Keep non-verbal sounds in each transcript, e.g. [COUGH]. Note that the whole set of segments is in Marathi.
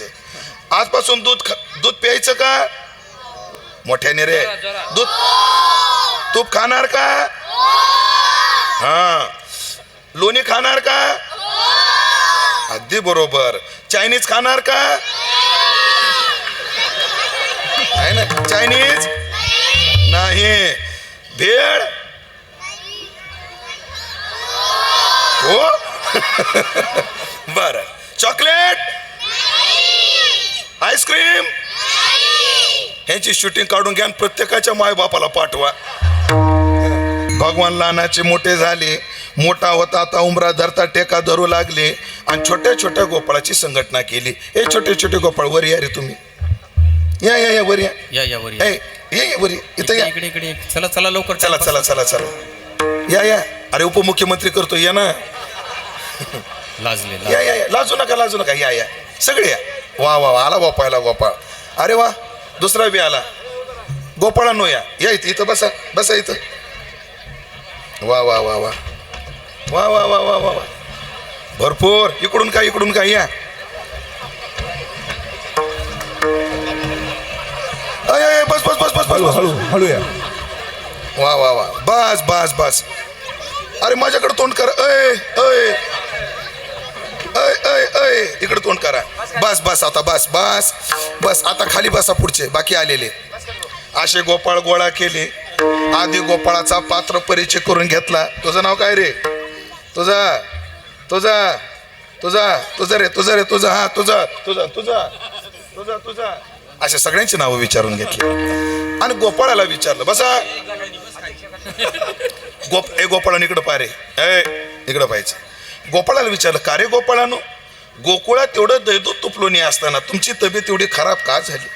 करायचं आजपासून दूध दूध प्यायचं का? मोठ्याने रे दूध तूप खाणार का? हा. लोणी खाणार का? अगदी बरोबर. चायनीज खाणार का? आहे ना? चायनीज? नाही. भेळ? हो? [LAUGHS] बर चॉकलेट आईस्क्रीम ह्याची शूटिंग काढून घ्या प्रत्येकाच्या मायबापाला पाठवा. भगवान लहानाचे मोठे झाले. मोठा होता आता उमरा धरता टेका धरू लागले आणि छोट्या छोट्या गोपाळाची संघटना केली. हे छोटे छोटे गोपाळ वर या रे तुम्ही. या या या वर या. या या वर या. ये ये वर ये. इथं या. इकडे इकडे इकडे. चला चला लवकर चला चला. चला चला या या. अरे उपमुख्यमंत्री करतो या ना. लाजले. या या. लाजू नका लाजू नका. या या. सगळे या. वा वा वा आला गोपाळला गोपाळ. अरे वा दुसरा बी आला. गोपाळांनो या या इथं इथं बसा बसा इथं. वा वा वा वा. वा वा वा वा वा वा. भरपूर. इकडून काय इकडून काय या. अय, बस बस बस बस बस हळू हळू या. वा वा वा. बस बस बस. अरे माझ्याकडे तोंड कर. अय अय. अय अय अय इकडे तोंड करा. बस बस आता बस बस. बस आता खाली बसा पुढचे. बाकी आलेले. असे गोपाळ गोळा केले. आधी गोपाळाचा पात्र परिचय करून घेतला. तुझं नाव काय रे? तुझा तुझा तुझा तुझं रे तुझं रे तुझं हा तुझा तुझा तुझा तुझा तुझा. अशा सगळ्यांची नावं विचारून घेतली. आणि गोपाळाला विचारलं बसा. गोप ए गोपाळानं इकडं पारे ए इकडं पाहिजे गोपाळाला विचारलं का रे गोपाळानो? गोकुळात तेवढं दैदूत तुपलोनी असताना तुमची तब्येत एवढी खराब का झाली?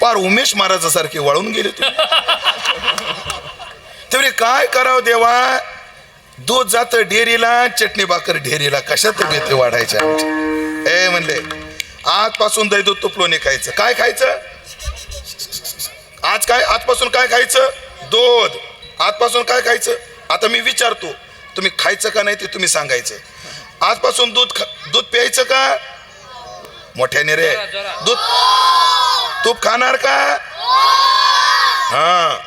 पार उमेश महाराजासारखे वळून गेले तुम्ही. [LAUGHS] तेवढे काय करावं देवा? दूध जातं डेरीला चटणी भाकर डेरीला कशा तब्येती वाढायच्या ए म्हणले आजपासून दैदूत तुपलोनी खायचं. काय खायचं? आज काय? आजपासून काय खायचं? दूध. आजपासून काय खायचं? आता मी विचारतो तुम्ही खायचं का नाही ते तुम्ही सांगायचं. आजपासून दूध दूध प्यायचं का? मोठ्याने रे दूध तूप खाणार का? हा.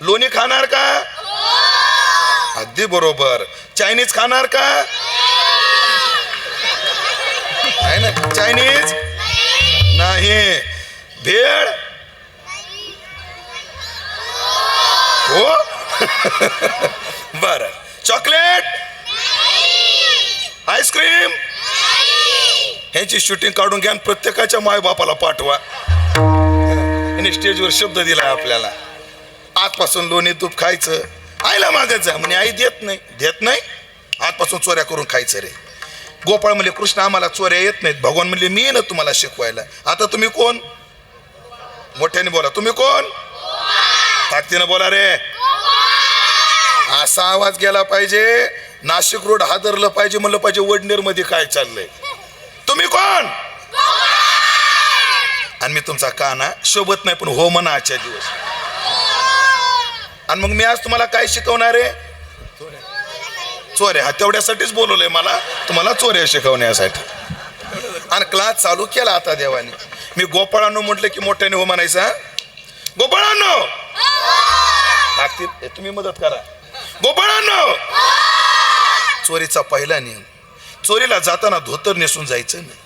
लोणी खाणार का? अगदी बरोबर. चायनीज खाणार का? आहे ना? चायनीज? नाही. भेळ? हो? [LAUGHS] बर. चॉकलेट? आईस्क्रीम ह्याची शूटिंग काढून घ्या आणि प्रत्येकाच्या मायबापाला पाठवा. याने स्टेजवर शब्द दिला आपल्याला. आजपासून लोणी तूप खायचं. आईला मागायचं म्हणे आई देत नाही. देत नाही? आजपासून चोऱ्या करून खायचं रे. गोपाळ म्हणले कृष्ण आम्हाला चोऱ्या येत नाहीत. भगवान म्हणले मी ना तुम्हाला शिकवायला. आता तुम्ही कोण? मोठ्याने बोला तुम्ही कोण? ताकदीनं बोला रे. असा आवाज गेला पाहिजे. नाशिक रोड हादरलं पाहिजे म्हणलं पाहिजे वडनेरमध्ये काय चाललंय? तुम्ही कोण? आणि मी तुमचा काना शोभत नाही पण हो म्हणा आजच्या दिवस. आणि मग मी आज तुम्हाला काय शिकवणार आहे? चोऱ्या. हा तेवढ्यासाठीच बोलवलंय मला. तुम्हाला चोऱ्या शिकवण्यासाठी. आणि क्लास चालू केला आता देवाने. मी गोपाळांनो म्हटलं की मोठ्याने हो म्हणायचं? गोपाळांनो! हे! तुम्ही मदत करा. गोपाळांनो! चोरीचा पहिला नियम. चोरीला जाताना धोतर नेसून जायचं नाही.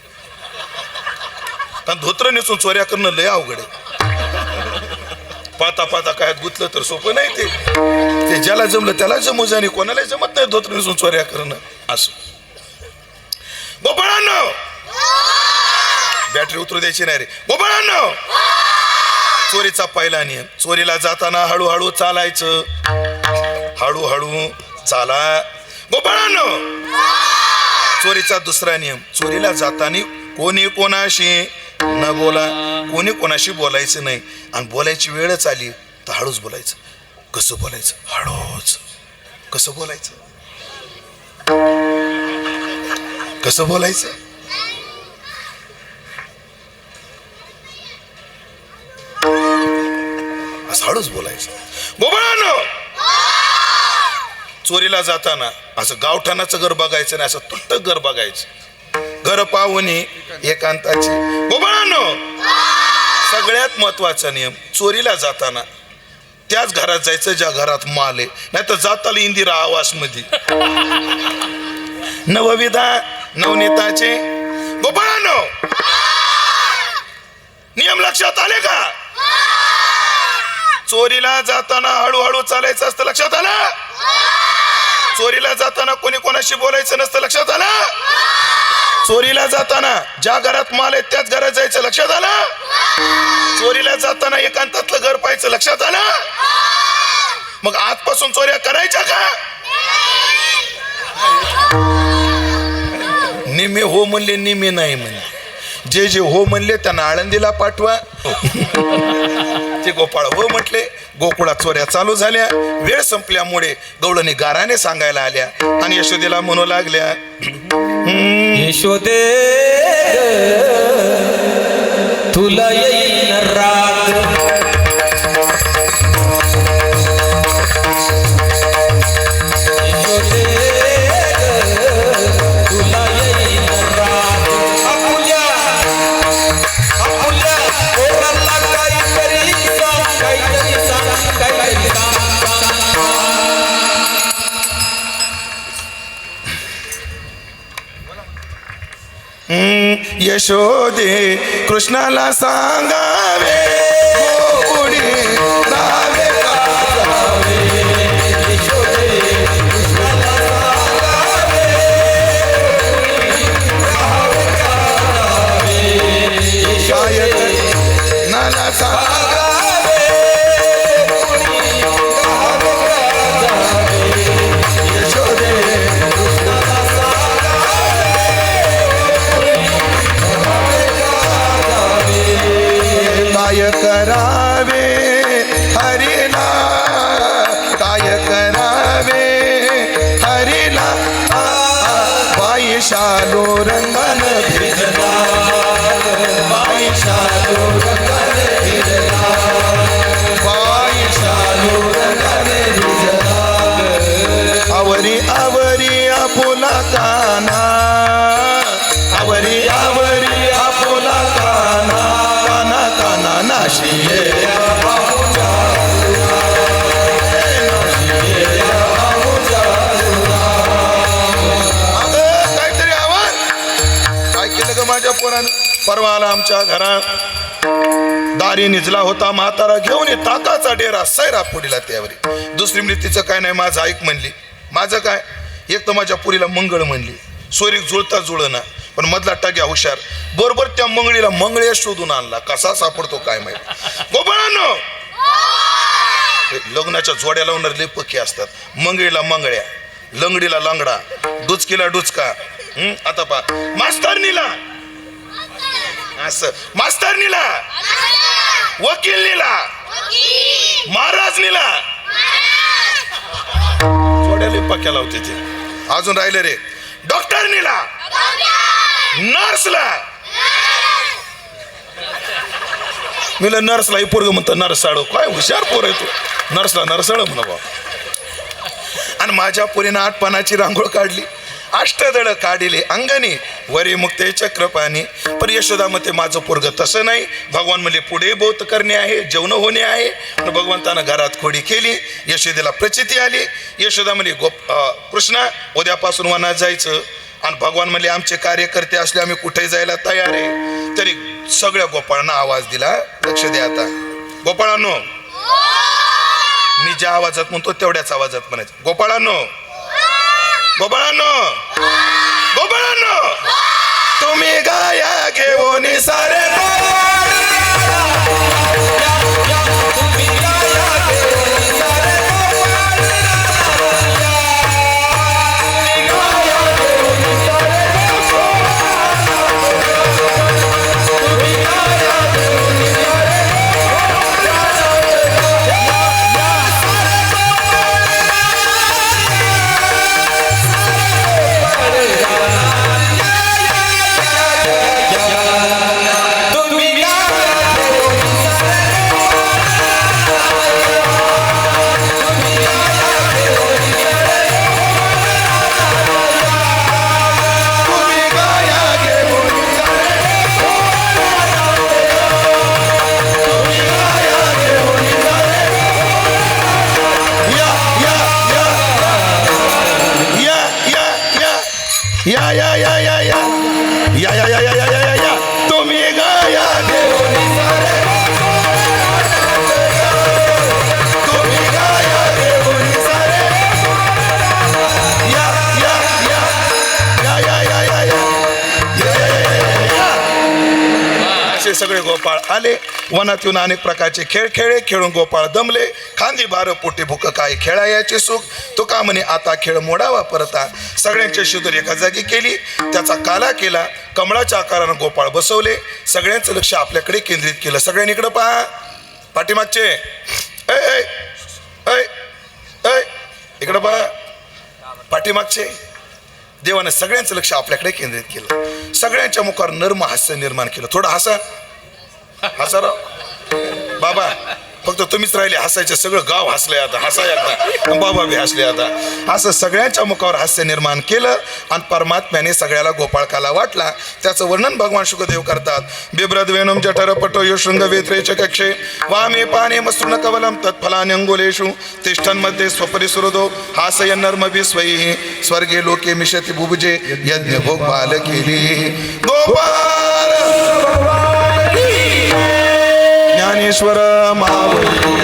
कारण धोतर नेसून चोऱ्या करणं लय अवघड आहे. पाता पाता काय गुतलं तर सोपं नाही ते. ते ज्याला जमलं त्याला जमू जाणे कोणाला जमत नाही धोतर नेसून चोऱ्या करणं. असं. गोपाळांनो बॅटरी उतरू द्यायची नाही रे. गोपाळांनो चोरीचा पहिला नियम. चोरीला जाताना हळूहळू चालायचं. हळूहळू चाला. गोपाळांनो चोरीचा दुसरा नियम. चोरीला जाताना कोणी कोणाशी न बोला कोणी कोणाशी बोलायचं नाही. आणि बोलायची वेळच आली तर हळूच बोलायचं. कसं बोलायचं? हळूच. कसं बोलायचं? कसं बोलायचं? असं हळूच बोलायचं. गोपाळांनो चोरीला जाताना असं गावठाणाचं घर बघायचं नाही असं तुट्ट घर बघायचं. घर पाहुणे एकांताची. गोपाळांनो सगळ्यात महत्त्वाचा नियम चोरीला जाताना त्याच घरात जायचं ज्या घरात माल आहे. नाही तर जाताला इंदिरा आवासमध्ये [LAUGHS] नवविधा नवनेताचे. गोपाळांनो नियम लक्षात आले का? चोरीला जाताना हळूहळू चालायचं असतं लक्षात आलं? चोरीला जाताना कोणी कोणाशी बोलायचं नसतं लक्षात आलं? चोरीला जाताना ज्या घरात माल आहे त्याच घरात जायचं लक्षात आलं? चोरीला जाताना एकांतातलं घर पाहायचं लक्षात आलं? मग आजपासून चोऱ्या करायच्या का? निमे हो म्हणले निमे नाही म्हणले. जे जे हो म्हणले त्यांना आळंदीला पाठवा. ते गोपाळ हो म्हटले गोकुळात चोऱ्या चालू झाल्या. वेळ संपल्यामुळे गवळणी गाराने सांगायला आल्या आणि यशोदेला म्हणू लागल्या यशोदे तुला येईल राग यशोदे कृष्णाला सांगावे. काय करावे हरिला काय करावे हरिला बाई शालो रंगन भिजला बाई शालो रंगन भिजला बाई शालो रंगन भिजला आवरी आवरी आपुला काना काय माझ्या पोरानं. परवा आला आमच्या घरात. दारी निजला होता म्हातारा घेऊन ये ताकाचा डेरा सैरा पुढीला त्यावरी. दुसरी म्हणजे तिचं काय नाही माझं ऐक म्हणली. माझं काय? एक तर माझ्या पुरीला मंगळ म्हणली. सोरीक जुळता जुळना पण मधला टग्या हुशार. बरोबर त्या मंगळीला मंगळ्या शोधून आणला. कसा सापडतो काय माहिती? गोपाळांनो! लग्नाच्या जोड्या लावणारे लय पक्षी असतात. मंगळीला मंगळ्या लंगडीला लंगडा डुचकीला डुचका. हम्म आता पा मास्तरनीला! असं. मास्तरनीला. वकीलनीला. महाराजनीला. जोड्या लय पक्क्या लावते ते. अजून राहिले रे. डॉक्टरनीला. नर्सला. मी नर्सला ही पोरग म्हणतो नरसाळ काय हुशार पोर आहे तू. नर्सला नरसाळ म्हणा बा आणि माझ्या पोरीनं आठपानाची रांगोळ काढली. अष्टदळ काढिले. अंगणी वरी मुक्ते चक्रपाणी. पण यशोदामध्ये माझं पोरग तसं नाही. भगवान म्हणजे पुढे बोत करणे आहे जेवण होणे आहे. पण भगवंतानं घरात खोडी केली यशोदेला प्रचिती आली. यशोदा म्हणजे गोप कृष्णा उद्यापासून वनात जायचं. आणि भगवान म्हणले आमचे कार्यकर्ते असले आम्ही कुठे जायला तयार आहे. तरी सगळ्या गोपाळांना आवाज दिला लक्ष द्या आता. गोपाळांनो मी ज्या आवाजात म्हणतो तेवढ्याच आवाजात म्हणायचं. गोपाळांनो गोपाळांनो गोपाळांनो सगळे गोपाळ आले. वनात येऊन अनेक प्रकारचे खेळ खेळले. खेळून गोपाळ दमले. खांदी बार पोटी भुक काय खेळायाचे सुख? तो का म्हणे आता खेळ मोडावा परता. सगळ्यांचे शिदूर एका जागी केली. त्याचा काला केला. कमळाच्या आकारानं गोपाळ बसवले. सगळ्यांचं लक्ष आपल्याकडे केंद्रित केलं. सगळ्यांनी इकडं पहा. पाठीमागचे. ऐ ऐ ऐ. इकडं पहा. पाठीमागचे. देवानं सगळ्यांचं लक्ष आपल्याकडे केंद्रित केलं. सगळ्यांच्या मुखावर नर्म हास्य निर्माण केलं. थोडं हसा. हसा बाबा फक्त तुम्हीच राहिले हसायचे सगळं गाव हसलंय आता. हसाय आता बाबा बी हसले आता. असं सगळ्यांच्या मुखावर हास्य निर्माण केलं आणि परमात्म्याने सगळ्याला गोपाळकाला वाटला. त्याचं वर्णन भगवान शुकदेव करतात. बिब्रद वेणम जठर पटो यो शृंग वेत्रेच कक्षे वामे पाने मसृण कवलममध्ये स्वपरिसृद हो हासय नर्म स्वयी स्वर्गे लोके मिशती बुभुजे यज्ञ भोग बाल केली गोपाल! ज्ञानेश्वर माऊली